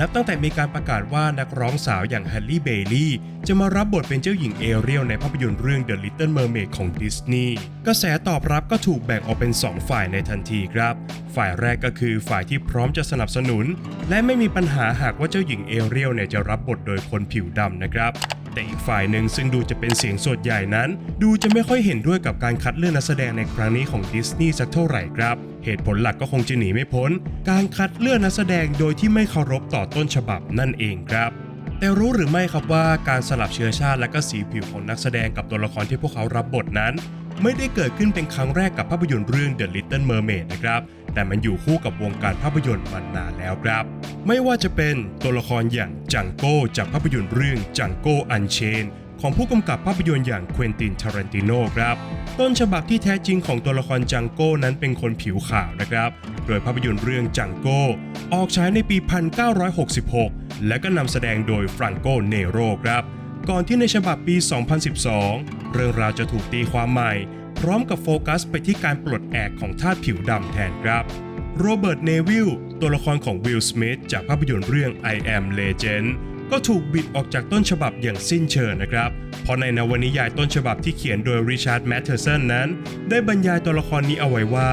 นับตั้งแต่มีการประกาศว่านักร้องสาวอย่างแฮร์รี่เบย์ลี่จะมารับบทเป็นเจ้าหญิงเอเรียลในภาพยนตร์เรื่อง The Little Mermaid ของดิสนีย์กระแสตอบรับก็ถูกแบ่งออกเป็น 2 ฝ่ายในทันทีครับ ฝ่ายแรกก็คือฝ่ายที่พร้อมจะสนับสนุน และไม่มีปัญหาหากว่าเจ้าหญิงเอเรียลเนี่ยจะรับบทโดยคนผิวดำนะครับแต่อีกฝ่ายหนึ่งซึ่งดูจะเป็นเสียงส่วนใหญ่นั้น ดูจะไม่ค่อยเห็นด้วยกับการคัดเลือกนักแสดงในครั้งนี้ของดิสนีย์สักเท่าไหร่ครับ เหตุผลหลักก็คงจะหนีไม่พ้น การคัดเลือกนักแสดงโดยที่ไม่เคารพต่อต้นฉบับนั่นเองครับแต่รู้หรือไม่ครับว่าการสลับเชื้อชาติและก็สีผิวของนักแสดงกับตัวละครที่พวกเขารับบทนั้น ไม่ได้เกิดขึ้นเป็นครั้งแรกกับภาพยนตร์เรื่อง The Little Mermaid นะครับ แต่มันอยู่คู่กับวงการภาพยนตร์มานานแล้วครับ ไม่ว่าจะเป็นตัวละครอย่างจังโก้จากภาพยนตร์เรื่องจังโก้อันเชน ของผู้กำกับภาพยนตร์อย่างเควินตินทารันติโนครับ ต้นฉบับที่แท้จริงของตัวละครจังโก้นั้นเป็นคนผิวขาวนะครับ โดยภาพยนตร์เรื่องจังโก้ ออกฉายในปี 1966 และก็นำแสดงโดยฟรังโกเนโรครับ ก่อนที่ในฉบับปี 2012 เรื่องราวจะถูกตีความใหม่ พร้อมกับโฟกัสไปที่การปลดแอกของทาสผิวดำแทนครับโรเบิร์ตเนวิลตัวละครของวิลสมิธจากภาพยนตร์เรื่อง I Am Legend ก็ถูกบิดออกจากต้นฉบับอย่างสิ้นเชิงนะครับ เพราะในนวนิยายต้นฉบับที่เขียนโดยริชาร์ดแมทเทอร์สันนั้น ได้บรรยายตัวละครนี้เอาไว้ว่า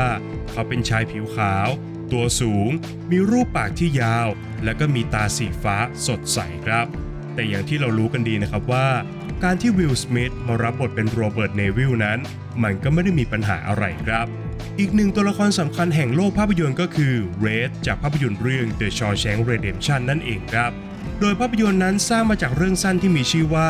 เขาเป็นชายผิวขาว ตัวสูง มีรูปปากที่ยาว และก็มีตาสีฟ้าสดใสครับ แต่อย่างที่เรารู้กันดีนะครับว่า การที่วิลสมิธมารับบทเป็นโรเบิร์ตเนวิลนั้น มันก็ไม่ได้มีปัญหาอะไรครับอีกหนึ่งตัวละครสำคัญแห่งโลกภาพยนตร์ก็คือเรดจากภาพยนตร์เรื่อง The Shawshank Redemption นั่นเองครับ โดยภาพยนตร์นั้นสร้างมาจากเรื่องสั้นที่มีชื่อว่า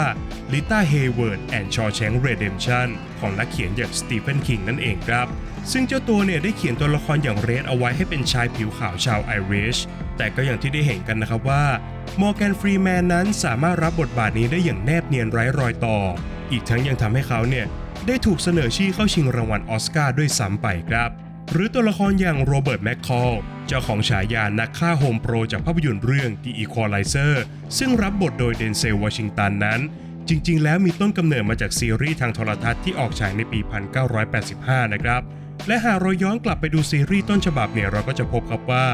Lita Hayward and Shawshank Redemption ของนักเขียนอย่างสตีเฟนคิงนั่นเองครับ ซึ่งเจ้าตัวเนี่ยได้เขียนตัวละครอย่างเรดเอาไว้ให้เป็นชายผิวขาวชาวไอริชแต่ก็อย่างที่ได้เห็นกันนะครับว่ามอร์แกนฟรีแมนนั้นสามารถรับบทบาทนี้ได้อย่างแนบเนียนไร้รอยต่อ อีกทั้งยังทำให้เขาเนี่ยได้ถูกเสนอชื่อเข้าชิงรางวัลออสการ์ด้วยซ้ำไปครับ หรือตัวละครอย่างโรเบิร์ตแมคคอล จ้าของฉายานักฆ่าโฮมโปรจากภาพยนตร์เรื่อง The Equalizer ซึ่งรับบทโดยเดนเซลวอชิงตันนั้น จริงๆ แล้วมีต้นกำเนิดมาจากซีรีส์ทางโทรทัศน์ที่ออกฉายในปี 1985 นะครับและหากเราย้อนกลับไปดูซีรีส์ต้นฉบับเนี่ยเราก็จะพบครับว่า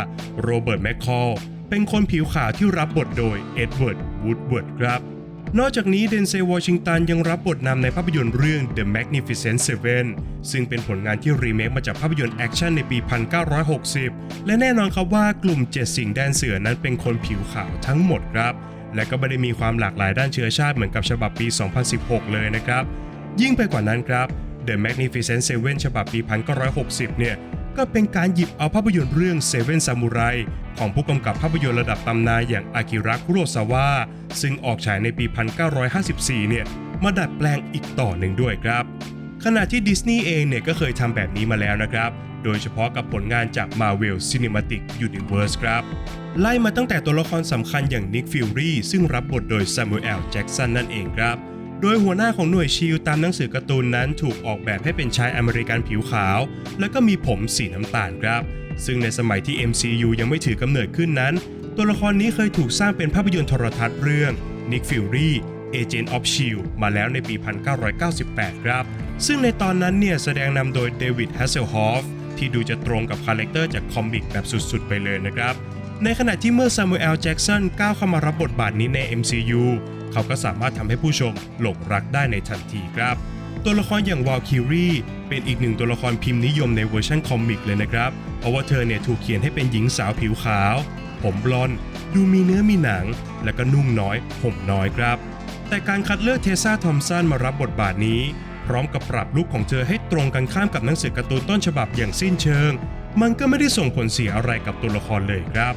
โรเบิร์ตแมคคอลเป็นคนผิวขาวที่รับบทโดยเอ็ดเวิร์ดวูดเวิร์ดครับ นอกจากนี้เดนเซลวอชิงตันยังรับบทนำในภาพยนตร์เรื่อง The Magnificent Seven ซึ่งเป็นผลงานที่รีเมคมาจากภาพยนตร์แอคชั่นในปี 1960 และแน่นอนครับว่ากลุ่ม7สิงแดนเสือนั้นเป็นคนผิวขาวทั้งหมดครับ และก็ไม่ได้มีความหลากหลายด้านเชื้อชาติเหมือนกับฉบับปี 2016 เลยนะครับ ยิ่งไปกว่านั้นครับ The Magnificent Seven ฉบับปี 1960 เนี่ย ก็เป็นการหยิบเอาภาพยนตร์เรื่อง Seven Samurai ของผู้กำกับภาพยนตร์ระดับตำนานอย่างอากิระคุโรซาวะซึ่งออกฉายในปี 1954 เนี่ย มาดัดแปลงอีกต่อหนึ่งด้วยครับ ขณะที่ดิสนีย์เองเนี่ยก็เคยทำแบบนี้มาแล้วนะครับ โดยเฉพาะกับผลงานจาก Marvel Cinematic Universe ครับ ไล่มาตั้งแต่ตัวละครสำคัญอย่าง Nick Fury ซึ่งรับบทโดย Samuel Jackson นั่นเองครับ โดยหัวหน้าของหน่วยชิลตามหนังสือการ์ตูนนั้นถูกออกแบบให้เป็นชายอเมริกันผิวขาว และก็มีผมสีน้ำตาลครับ ซึ่งในสมัยที่ MCU ยังไม่ถือกำเนิดขึ้นนั้น ตัวละครนี้เคยถูกสร้างเป็นภาพยนตร์โทรทัศน์เรื่อง Nick Fury Agent of Shield มาแล้วในปี 1998 ครับ ซึ่งในตอนนั้นเนี่ยแสดงนำโดยเดวิด h a s s e l h o f f ที่ดูจะตรงกับคาแรคเตอร์จากคอมิกแบบสุดๆ ไปเลยนะครับ ในขณะที่เมื่อซามูเอลแจ็กสันก้าวเข้ามารับบทบาทนี้ใน MCU เขาก็สามารถทำให้ผู้ชมหลงรักได้ในทันทีครับ ตัวละครอย่างวอลคิรีเป็นอีกหนึ่งตัวละครพิมพ์นิยมในเวอร์ชันคอมิกเลยนะครับ เพราะว่าเธอเนี่ยถูกเขียนให้เป็นหญิงสาวผิวขาว ผมบลอนด์ดูมีเนื้อมีหนัง และก็นุ่งน้อยห่มน้อยครับ แต่การคัดเลือกเทซ่าทอมสันมารับบทบาทนี้ พร้อมกับปรับลุคของเธอให้ตรงกันข้ามกับหนังสือการ์ตูนต้นฉบับอย่างสิ้นเชิง มันก็ไม่ได้ส่งผลเสียอะไรกับตัวละครเลยครับ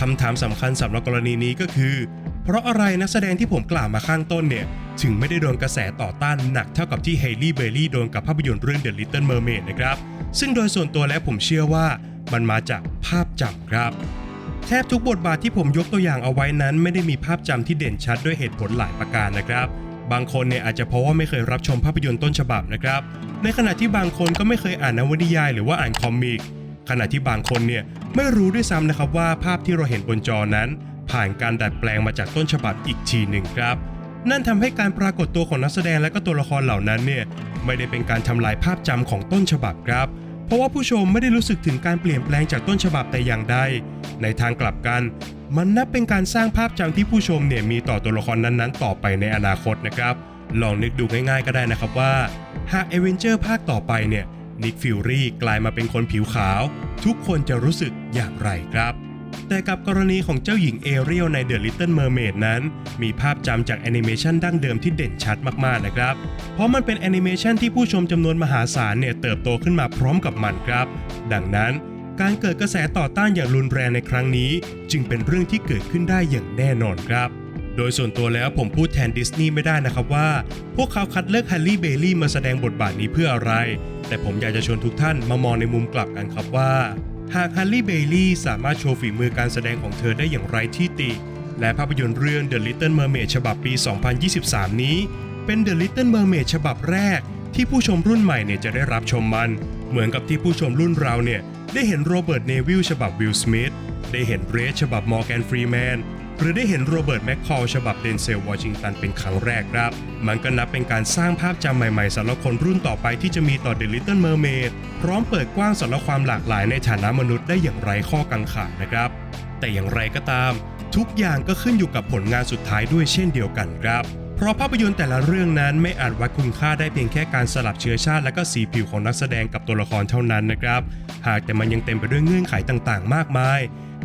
คำถามสำคัญสำหรับกรณีนี้ก็คือ เพราะอะไรนักแสดงที่ผมกล่าวมาข้างต้นเนี่ย ถึงไม่ได้โดนกระแสต่อต้านหนักเท่ากับที่เฮลี่เบลลี่โดนกับภาพยนตร์เรื่อง The Little Mermaid นะครับ ซึ่งโดยส่วนตัวแล้วผมเชื่อว่ามันมาจากภาพจำครับ แทบทุกบทบาทที่ผมยกตัวอย่างเอาไว้นั้น ไม่ได้มีภาพจำที่เด่นชัดด้วยเหตุผลหลายประการนะครับบางคนเนี่ยอาจจะเพราะว่าไม่เคยรับชมภาพยนตร์ต้นฉบับนะครับ ในขณะที่บางคนก็ไม่เคยอ่านนวนิยายหรือว่าอ่านคอมิก ขณะที่บางคนเนี่ยไม่รู้ด้วยซ้ำนะครับว่าภาพที่เราเห็นบนจอนั้น ผ่านการดัดแปลงมาจากต้นฉบับอีกทีหนึ่งครับ นั่นทำให้การปรากฏตัวของนักแสดงและก็ตัวละครเหล่านั้นเนี่ยไม่ได้เป็นการทำลายภาพจำของต้นฉบับครับ เพราะว่าผู้ชมไม่ได้รู้สึกถึงการเปลี่ยนแปลงจากต้นฉบับแต่อย่างใด ในทางกลับกัน มันนับเป็นการสร้างภาพจำที่ผู้ชมเนี่ยมีต่อตัวละครนั้นๆ ต่อไปในอนาคตนะครับ ลองนึกดูง่ายๆก็ได้นะครับว่า หากเอเวนเจอร์ภาคต่อไปเนี่ยนิกฟิวรี่กลายมาเป็นคนผิวขาว ทุกคนจะรู้สึกอย่างไรครับ แต่กับกรณีของเจ้าหญิงเอเรียลใน The Little Mermaid นั้น มีภาพจำจากแอนิเมชันดั้งเดิมที่เด่นชัดมากๆนะครับ เพราะมันเป็นแอนิเมชันที่ผู้ชมจำนวนมหาศาลเนี่ยเติบโตขึ้นมาพร้อมกับมันครับ ดังนั้นการเกิดกระแสต่อต้านอย่างรุนแรงในครั้งนี้ จึงเป็นเรื่องที่เกิดขึ้นได้อย่างแน่นอนครับ โดยส่วนตัวแล้วผมพูดแทนดิสนีย์ไม่ได้นะครับว่า พวกเขาคัดเลือกแฮร์รี่เบลลี่มาแสดงบทบาทนี้เพื่ออะไร แต่ผมอยากจะชวนทุกท่านมามองในมุมกลับกันครับว่า หากฮันลี่เบลลี่สามารถโชว์ฝีมือการแสดงของเธอได้อย่างไร้ที่ติ และภาพยนตร์เรื่อง The Little Mermaid ฉบับปี 2023 นี้ เป็น The Little Mermaid ฉบับแรก ที่ผู้ชมรุ่นใหม่เนี่ยจะได้รับชมมัน เหมือนกับที่ผู้ชมรุ่นเราเนี่ยได้เห็นโรเบิร์ตเนวิลฉบับวิลสมิธได้เห็นเรสฉบับมอร์แกนฟรีแมน หรือได้เห็นโรเบิร์ตแมคคอลฉบับเดนเซลวอชิงตันเป็นครั้งแรกครับ มันก็นับเป็นการสร้างภาพจำใหม่ๆสำหรับคนรุ่นต่อไปที่จะมีต่อ The Little Mermaid พร้อมเปิดกว้างสำหรับความหลากหลายในฐานะมนุษย์ได้อย่างไรข้อกังขานะครับ แต่อย่างไรก็ตาม ทุกอย่างก็ขึ้นอยู่กับผลงานสุดท้ายด้วยเช่นเดียวกันครับเพราะภาพยนตร์แต่ละเรื่องนั้นไม่อาจวัดคุณค่าได้เพียงแค่การสลับเชื้อชาติ และก็สีผิวของนักแสดงกับตัวละครเท่านั้นนะครับ หากแต่มันยังเต็มไปด้วยเงื่อนไขต่างๆ มากมาย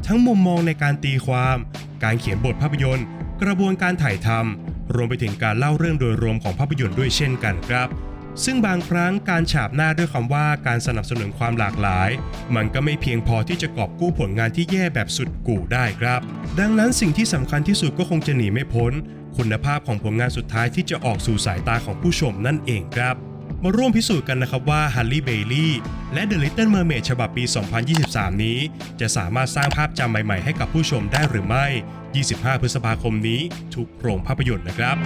ทั้งมุมมองในการตีความ การเขียนบทภาพยนตร์ กระบวนการถ่ายทำรวมไปถึงการเล่าเรื่องโดยรวมของภาพยนตร์ด้วยเช่นกันครับ ซึ่งบางครั้งการฉาบหน้าด้วยคำว่าการสนับสนุนความหลากหลาย มันก็ไม่เพียงพอที่จะกอบกู้ผลงานที่แย่แบบสุดกู่ได้ครับ ดังนั้นสิ่งที่สำคัญที่สุดก็คงจะหนีไม่พ้น คุณภาพของผลงานสุดท้ายที่จะออกสู่สายตาของผู้ชมนั่นเองครับ มาร่วมพิสูจน์กันนะครับว่าฮันลี่เบลลี่และ The Little Mermaid ฉบับปี 2023 นี้ จะสามารถสร้างภาพจำใหม่ๆ ให้กับผู้ชมได้หรือไม่ 25 พฤษภาคมนี้ ทุกโรงภาพยนตร์นะครับ